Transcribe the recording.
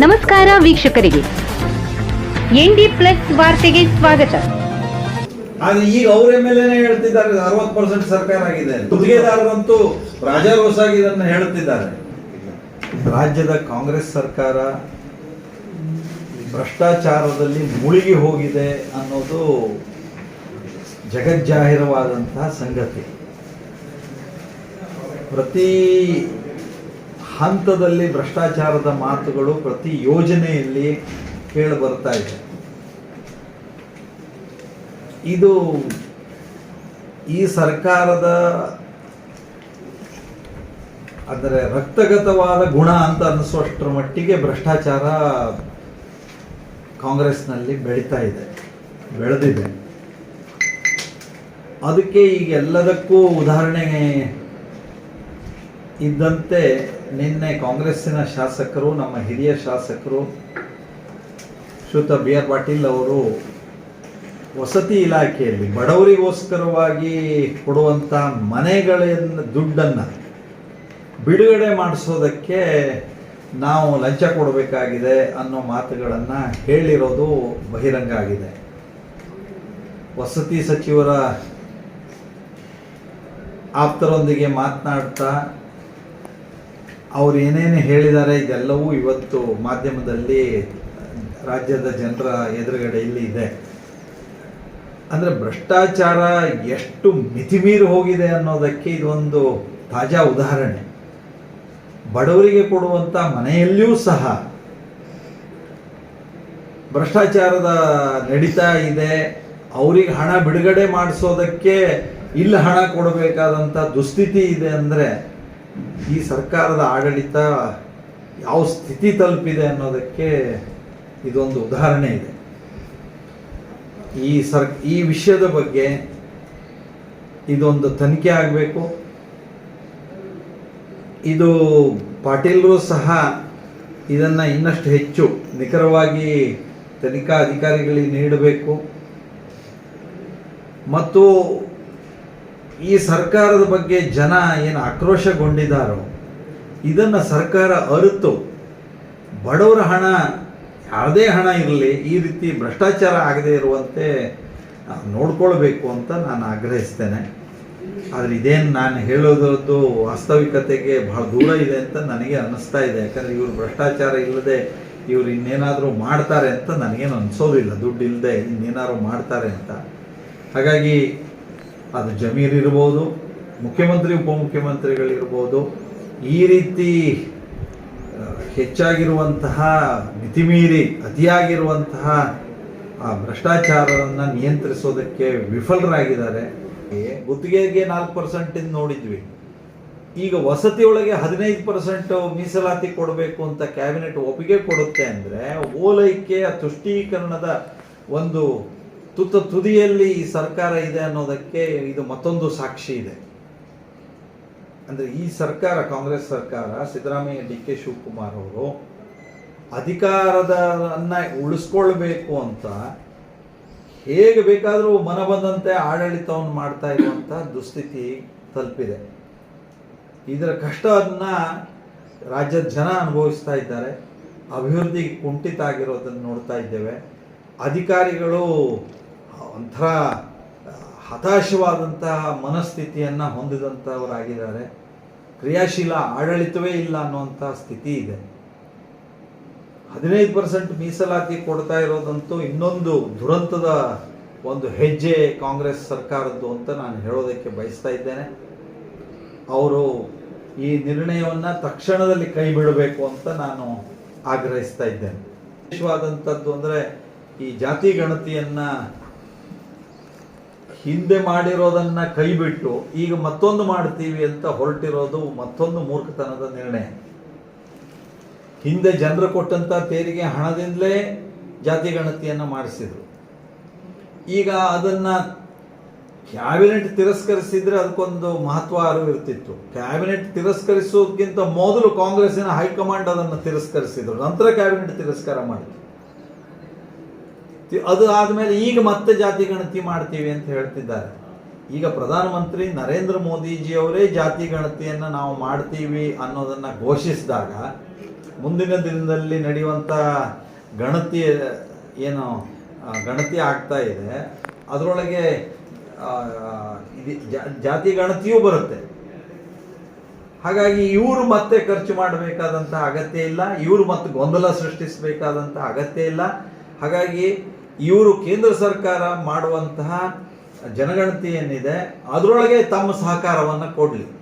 ನಮಸ್ಕಾರ ವೀಕ್ಷಕರಿಗೆ. ND plus ವಾರ್ತೆಗೆ ಸ್ವಾಗತ. ಆದ್ರೆ ಈಗ ಅವ್ರ ಎನೇ ಹೇಳ್ತಿದ್ದಾರೆ, ಅರವತ್ತು ಪರ್ಸೆಂಟ್ ಸರ್ಕಾರ ಆಗಿದೆ. ಗುತ್ತಿಗೆದಾರರಂತೂ ರಾಜಾರೋಸಾಗಿ ಇದನ್ನ ಹೇಳುತ್ತಿದ್ದಾರೆ ರಾಜ್ಯದ ಕಾಂಗ್ರೆಸ್ ಸರ್ಕಾರ ಭ್ರಷ್ಟಾಚಾರದಲ್ಲಿ ಮುಳುಗಿ ಹೋಗಿದೆ ಅನ್ನೋದು ಜಗಜ್ಜಾಹಿರವಾದಂತಹ ಸಂಗತಿ. ಪ್ರತಿ ಹಂತದಲ್ಲಿ ಭ್ರಷ್ಟಾಚಾರದ ಮಾತುಗಳು ಪ್ರತಿ ಯೋಜನೆಯಲ್ಲಿ ಕೇಳಿ ಬರ್ತಾ ಇದೆ. ಇದು ಈ ಸರ್ಕಾರದ ಅಂದರೆ ರಕ್ತಗತವಾದ ಗುಣ ಅಂತ ಅನ್ನಿಸುವಷ್ಟರ ಮಟ್ಟಿಗೆ ಭ್ರಷ್ಟಾಚಾರ ಕಾಂಗ್ರೆಸ್ನಲ್ಲಿ ಬೆಳೀತಾ ಇದೆ, ಬೆಳೆದಿದೆ. ಅದಕ್ಕೆ ಈಗ ಎಲ್ಲದಕ್ಕೂ ಉದಾಹರಣೆ ಇದ್ದಂತೆ ನಿನ್ನೆ ಕಾಂಗ್ರೆಸ್ಸಿನ ಶಾಸಕರು, ನಮ್ಮ ಹಿರಿಯ ಶಾಸಕರು ಶ್ರುತ ಬಿ ಆರ್ ಪಾಟೀಲ್ ಅವರು ವಸತಿ ಇಲಾಖೆಯಲ್ಲಿ ಬಡವರಿಗೋಸ್ಕರವಾಗಿ ಕೊಡುವಂಥ ಮನೆಗಳಿಂದ ದುಡ್ಡನ್ನು ಬಿಡುಗಡೆ ಮಾಡಿಸೋದಕ್ಕೆ ನಾವು ಲಂಚ ಕೊಡಬೇಕಾಗಿದೆ ಅನ್ನೋ ಮಾತುಗಳನ್ನು ಹೇಳಿರೋದು ಬಹಿರಂಗ ಆಗಿದೆ. ವಸತಿ ಸಚಿವರ ಆಪ್ತರೊಂದಿಗೆ ಮಾತನಾಡ್ತಾ ಅವ್ರು ಏನೇನು ಹೇಳಿದ್ದಾರೆ, ಇದೆಲ್ಲವೂ ಇವತ್ತು ಮಾಧ್ಯಮದಲ್ಲಿ ರಾಜ್ಯದ ಜನರ ಎದುರುಗಡೆಯಲ್ಲಿ ಇದೆ. ಅಂದರೆ ಭ್ರಷ್ಟಾಚಾರ ಎಷ್ಟು ಮಿತಿಮೀರಿ ಹೋಗಿದೆ ಅನ್ನೋದಕ್ಕೆ ಇದೊಂದು ತಾಜಾ ಉದಾಹರಣೆ. ಬಡವರಿಗೆ ಕೊಡುವಂಥ ಮನೆಯಲ್ಲಿಯೂ ಸಹ ಭ್ರಷ್ಟಾಚಾರದ ನಡೀತಾ ಇದೆ. ಅವ್ರಿಗೆ ಹಣ ಬಿಡುಗಡೆ ಮಾಡಿಸೋದಕ್ಕೆ, ಇಲ್ಲಿ ಹಣ ಕೊಡಬೇಕಾದಂಥ ದುಸ್ಥಿತಿ ಇದೆ ಅಂದರೆ ಈ ಸರ್ಕಾರದ ಆಡಳಿತ ಯಾವ ಸ್ಥಿತಿ ತಲುಪಿದೆ ಅನ್ನೋದಕ್ಕೆ ಇದೊಂದು ಉದಾಹರಣೆ ಇದೆ. ಈ ಸರ್, ಈ ವಿಷಯದ ಬಗ್ಗೆ ಇದೊಂದು ತನಿಖೆ ಆಗಬೇಕು. ಇದು ಪಾಟೀಲರು ಸಹ ಇದನ್ನು ಇನ್ನಷ್ಟು ಹೆಚ್ಚು ನಿಖರವಾಗಿ ತನಿಖಾ ಅಧಿಕಾರಿಗಳಿಗೆ ನೀಡಬೇಕು. ಮತ್ತು ಈ ಸರ್ಕಾರದ ಬಗ್ಗೆ ಜನ ಏನು ಆಕ್ರೋಶಗೊಂಡಿದ್ದಾರೋ ಇದನ್ನು ಸರ್ಕಾರ ಅರಿತು, ಬಡವರ ಹಣ ಯಾವುದೇ ಹಣ ಇರಲಿ, ಈ ರೀತಿ ಭ್ರಷ್ಟಾಚಾರ ಆಗದೇ ಇರುವಂತೆ ನೋಡ್ಕೊಳ್ಬೇಕು ಅಂತ ನಾನು ಆಗ್ರಹಿಸ್ತೇನೆ. ಆದರೆ ಇದೇನು ನಾನು ಹೇಳೋದ್ರದ್ದು ವಾಸ್ತವಿಕತೆಗೆ ಬಹಳ ದೂರ ಇದೆ ಅಂತ ನನಗೆ ಅನ್ನಿಸ್ತಾ ಇದೆ. ಯಾಕಂದರೆ ಇವರು ಭ್ರಷ್ಟಾಚಾರ ಇಲ್ಲದೆ ಇವರು ಇನ್ನೇನಾದರೂ ಮಾಡ್ತಾರೆ ಅಂತ ನನಗೇನು ಅನಿಸೋದಿಲ್ಲ. ದುಡ್ಡು ಇಲ್ಲದೆ ಇನ್ನೇನಾದ್ರು ಮಾಡ್ತಾರೆ ಅಂತ. ಹಾಗಾಗಿ ಅದು ಜಮೀರ್ ಇರ್ಬೋದು, ಮುಖ್ಯಮಂತ್ರಿ, ಉಪಮುಖ್ಯಮಂತ್ರಿಗಳಿರ್ಬೋದು, ಈ ರೀತಿ ಹೆಚ್ಚಾಗಿರುವಂತಹ ಮಿತಿಮೀರಿ, ಅತಿಯಾಗಿರುವಂತಹ, ಆ, ಭ್ರಷ್ಟಾಚಾರವನ್ನು ನಿಯಂತ್ರಿಸೋದಕ್ಕೆ ವಿಫಲರಾಗಿದ್ದಾರೆ. ಗುತ್ತಿಗೆಗೆ ನಾಲ್ಕು ಪರ್ಸೆಂಟ್ ನೋಡಿದ್ವಿ. ಈಗ ವಸತಿಯೊಳಗೆ ಹದಿನೈದು ಪರ್ಸೆಂಟ್ ಮೀಸಲಾತಿ ಕೊಡಬೇಕು ಅಂತ ಕ್ಯಾಬಿನೆಟ್ ಒಪ್ಪಿಗೆ ಕೊಡುತ್ತೆ ಅಂದರೆ ಓಲೈಕೆಯ ತುಷ್ಟೀಕರಣದ ಒಂದು ತುತ್ತ ತುದಿಯಲ್ಲಿ ಈ ಸರ್ಕಾರ ಇದೆ ಅನ್ನೋದಕ್ಕೆ ಇದು ಮತ್ತೊಂದು ಸಾಕ್ಷಿ ಇದೆ. ಅಂದರೆ ಈ ಸರ್ಕಾರ, ಕಾಂಗ್ರೆಸ್ ಸರ್ಕಾರ, ಸಿದ್ದರಾಮಯ್ಯ, ಡಿ ಕೆ ಶಿವಕುಮಾರ್ ಅವರು ಅಧಿಕಾರದ ಅನ್ನ ಉಳಿಸ್ಕೊಳ್ಬೇಕು ಅಂತ ಹೇಗೆ ಬೇಕಾದರೂ ಮನ ಬಂದಂತೆ ಆಡಳಿತವನ್ನು ಮಾಡ್ತಾ ಇರುವಂಥ ದುಸ್ಥಿತಿ ತಲುಪಿದೆ. ಇದರ ಕಷ್ಟವನ್ನು ರಾಜ್ಯದ ಜನ ಅನುಭವಿಸ್ತಾ ಇದ್ದಾರೆ. ಅಭಿವೃದ್ಧಿ ಕುಂಠಿತ ಆಗಿರೋದನ್ನು ನೋಡ್ತಾ ಇದ್ದೇವೆ. ಅಧಿಕಾರಿಗಳು ಒಂಥರ ಹತಾಶವಾದಂತಹ ಮನಸ್ಥಿತಿಯನ್ನು ಹೊಂದಿದಂಥವರಾಗಿದ್ದಾರೆ. ಕ್ರಿಯಾಶೀಲ ಆಡಳಿತವೇ ಇಲ್ಲ ಅನ್ನುವಂಥ ಸ್ಥಿತಿ ಇದೆ. ಹದಿನೈದು ಪರ್ಸೆಂಟ್ ಮೀಸಲಾತಿ ಕೊಡ್ತಾ ಇರೋದಂತೂ ಇನ್ನೊಂದು ದುರಂತದ ಒಂದು ಹೆಜ್ಜೆ ಕಾಂಗ್ರೆಸ್ ಸರ್ಕಾರದ್ದು ಅಂತ ನಾನು ಹೇಳೋದಕ್ಕೆ ಬಯಸ್ತಾ ಇದ್ದೇನೆ. ಅವರು ಈ ನಿರ್ಣಯವನ್ನು ತಕ್ಷಣದಲ್ಲಿ ಕೈ ಬಿಡಬೇಕು ಅಂತ ನಾನು ಆಗ್ರಹಿಸ್ತಾ ಇದ್ದೇನೆ. ವಿಶೇಷವಾದಂಥದ್ದು ಅಂದರೆ ಈ ಜಾತಿ ಗಣತಿಯನ್ನು ಹಿಂದೆ ಮಾಡಿರೋದನ್ನ ಕೈ ಬಿಟ್ಟು ಈಗ ಮತ್ತೊಂದು ಮಾಡ್ತೀವಿ ಅಂತ ಹೊರಟಿರೋದು ಮತ್ತೊಂದು ಮೂರ್ಖತನದ ನಿರ್ಣಯ. ಹಿಂದೆ ಜನರು ಕೊಟ್ಟಂತ ತೆರಿಗೆ ಹಣದಿಂದಲೇ ಜಾತಿ ಗಣತಿಯನ್ನು ಮಾಡಿಸಿದ್ರು. ಈಗ ಅದನ್ನ ಕ್ಯಾಬಿನೆಟ್ ತಿರಸ್ಕರಿಸಿದ್ರೆ ಅದಕ್ಕೊಂದು ಮಹತ್ವ ಅರಿವು ಇರ್ತಿತ್ತು. ಕ್ಯಾಬಿನೆಟ್ ತಿರಸ್ಕರಿಸೋದಕ್ಕಿಂತ ಮೊದಲು ಕಾಂಗ್ರೆಸ್ಸಿನ ಹೈಕಮಾಂಡ್ ಅದನ್ನು ತಿರಸ್ಕರಿಸಿದ್ರು. ನಂತರ ಕ್ಯಾಬಿನೆಟ್ ತಿರಸ್ಕಾರ ಮಾಡಿದ್ರು. ತಿ- ಅದು ಆದಮೇಲೆ ಈಗ ಮತ್ತೆ ಜಾತಿ ಗಣತಿ ಮಾಡ್ತೀವಿ ಅಂತ ಹೇಳ್ತಿದ್ದಾರೆ. ಈಗ ಪ್ರಧಾನಮಂತ್ರಿ ನರೇಂದ್ರ ಮೋದಿಜಿ ಅವರೇ ಜಾತಿ ಗಣತಿಯನ್ನು ನಾವು ಮಾಡ್ತೀವಿ ಅನ್ನೋದನ್ನ ಘೋಷಿಸಿದಾಗ ಮುಂದಿನ ದಿನದಲ್ಲಿ ನಡೆಯುವಂಥ ಗಣತಿ, ಏನು ಗಣತಿ ಆಗ್ತಾ ಇದೆ. ಅದರೊಳಗೆ ಇದು ಜಾತಿ ಗಣತಿಯೂ ಬರುತ್ತೆ. ಹಾಗಾಗಿ ಇವರು ಮತ್ತೆ ಖರ್ಚು ಮಾಡಬೇಕಾದಂಥ ಅಗತ್ಯ ಇಲ್ಲ, ಇವರು ಮತ್ತೆ ಗೊಂದಲ ಸೃಷ್ಟಿಸಬೇಕಾದಂಥ ಅಗತ್ಯ ಇಲ್ಲ. ಹಾಗಾಗಿ ಇವರು ಕೇಂದ್ರ ಸರ್ಕಾರ ಮಾಡುವಂತಹ ಜನಗಣತಿ ಏನಿದೆ ಅದರೊಳಗೆ ತಮ್ಮ ಸಹಕಾರವನ್ನು ಕೊಡಲಿ.